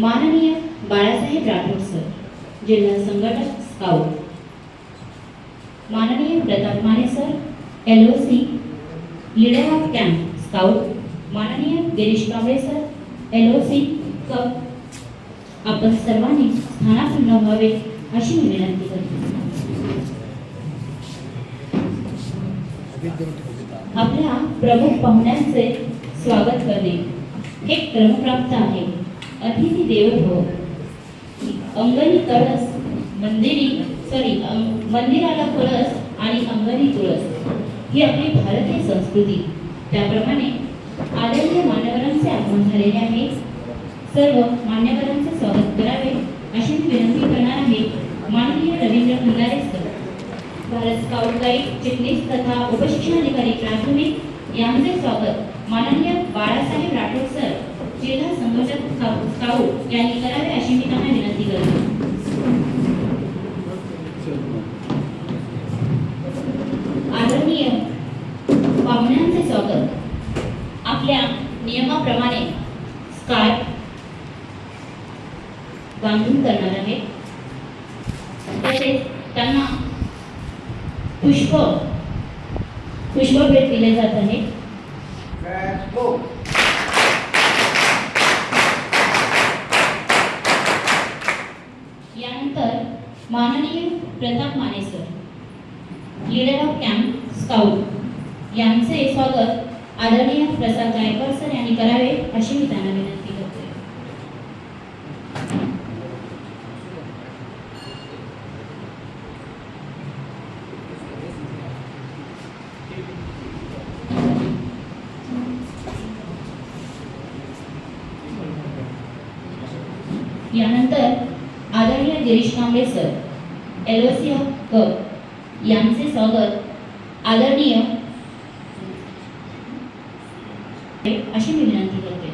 माननीय बाळासाहेब राठोड सर, जिल्हा संघटक स्काउट माननीय Pratap Mane sir L O C leader of camp scout माननीय Girish Kamble sir L O C cup आपण सर्वांनी स्थानापन्न व्हावे अशी मी विनंती करते. आपल्या प्रमुख पाहुण्यांचे स्वागत करणे हे क्रमप्राप्त आहे. अतिथी देवो हो. भव अंगणी कळस मंदिरी सॉरी मंदिराला कळस आणि अंगणी तुळस. ही आपली भारतीय संस्कृती. त्याप्रमाणे आदरणीय मान्यवरांचे आगमन झालेले आहे. सर्व मान्यवरांचे स्वागत करावे अशी मी विनंती करणार आहे. माननीय Ravindra Bhandare sir. Bharat scout guide चिटणीस तथा उपशिक्षणाधिकारी प्राथमिक यांचे स्वागत. माननीय बाळासाहेब राठोड सर जिल्हा संघटक स्काउ- स्काउट यांनी करावे अशी मी त्यांना विनंती करते. आदरणीय पाहुण्यांचे स्वागत. आपल्या नियमाप्रमाणे स्कार्फ बांधून करणार आहे. तसेच त्यांना पुष्प पुष्पभेट दिले जात आहे यानंतर माननीय Pratap Mane sir leader of camp scout यांचे स्वागत आदरणीय प्रसाद गायकवाड सर यांनी करावे अशी मी त्यांना विनंती करते. यानंतर आदरणीय गिरीश कांबळे सर एलोसिया ऑफ कप यांचे स्वागत आदरणीय अशी मी विनंती करते.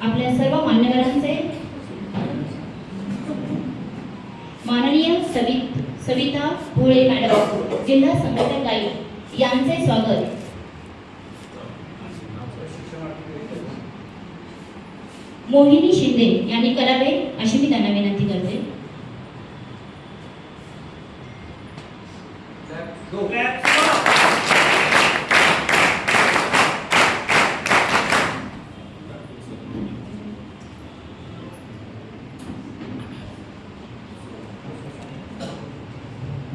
आपल्या सर्व मान्यवरांचे माननीय सवि सविता भोळे मॅडम जिल्हा संघटक गाईड यांचे स्वागत. मोहिनी शिंदे यांनी करावे अशी मी त्यांना विनंती करते.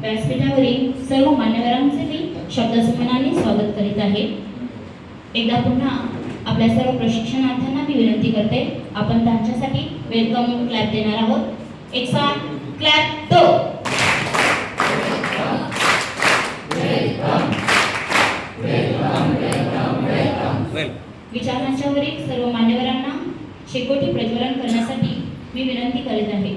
व्यासपीठावरील सर्व मान्यवरांचे मी शब्दसन्मानाने स्वागत करीत आहे. एकदा पुन्हा आपल्या सर्व प्रशिक्षणार्थ्यांना मी विनंती करते आपण त्यांच्यासाठी वेलकम क्लॅप देणार आहोत. एक साथ क्लॅप दो विचारांच्यावरील सर्व मान्यवरांना शेकोटी प्रज्वलन करण्यासाठी मी विनंती करीत आहे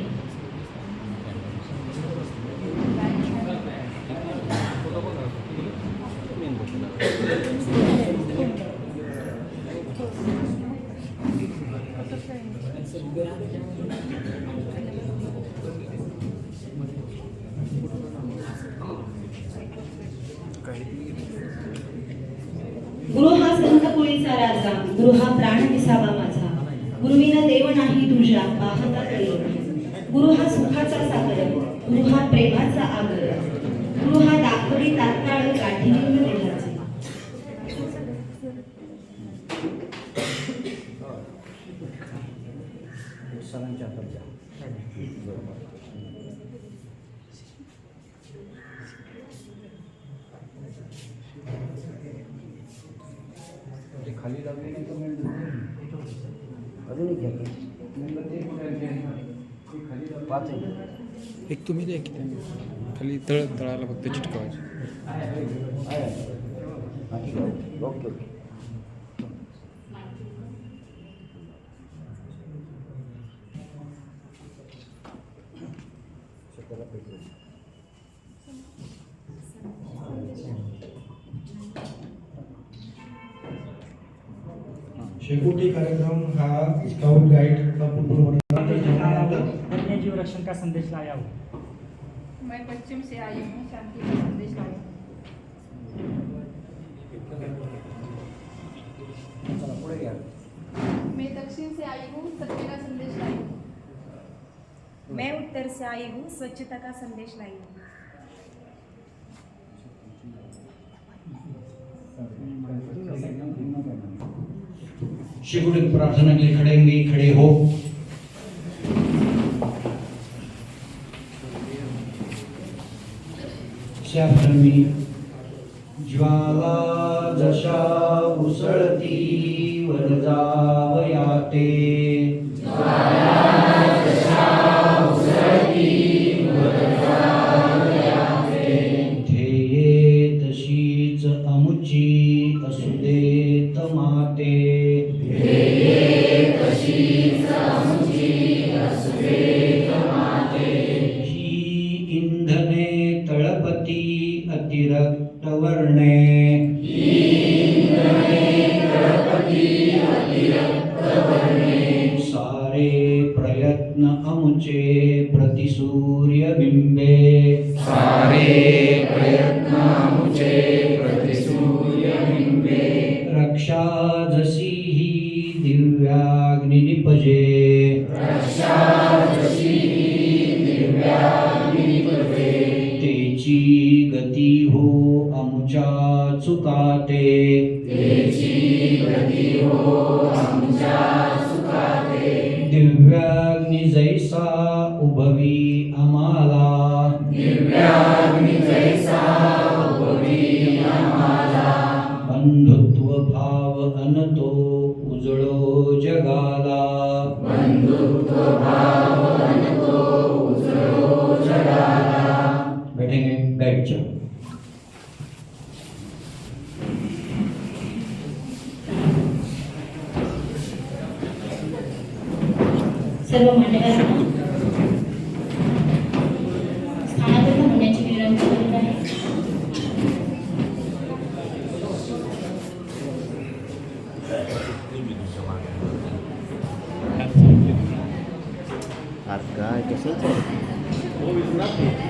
गुरु हा संतकुळीचा गुरु हा प्राण दिसावा माझा. गुरुविना देव नाही तुझ्या पाहता तरी गुरु हा सुखाचा सागर गुरु हा प्रेमाचा आगर. गुरु हा दाखवडी तात्काळ गाठी देहाचे. सरांच्या ते खाली लागले नाही तर मिळत अजून एक घ्या की. पाच आहे. एक तुम्ही द्या की खाली तळ तळाला फक्त चिटकवायचं. हा, ओके ओके. पेटवून. शेकोटी कार्यक्रम हा स्काउट गाइड का फुटबॉल वन्यजीव रक्षण का संदेश लाया हो। मैं पश्चिम से आई हूँ शांति का संदेश पुढे घ्या मैं दक्षिण से आई हूँ सत्य का संदेश लाई हूँ। मैं उत्तर से आई हूँ स्वच्छता का संदेश लाई हूँ। शिवलिंग प्रार्थना के लिए खड़े हुए खड़े हो. श्यामधर्मी ज्वाला जशा उसळती वरजावयाते ध्येये तशीच अमुची असू देत माते इंधने तळपती अतिरक्त वर्णे सारे प्रयत्न अमुचे प्रतिसूर्य बिंबे सारे प्रयत्न अमुचे प्रतिसूर्य बिंबे रक्षा जशी ही निपजे तेची गती हो आमच्या चुकाते। दिव्याग्नि जैसा उभवी आम्हाला। बंधुत्व भाव अनतो उजळो जगाला। बैठेंगे बैठ सर्व मान्यवरांना Interessante.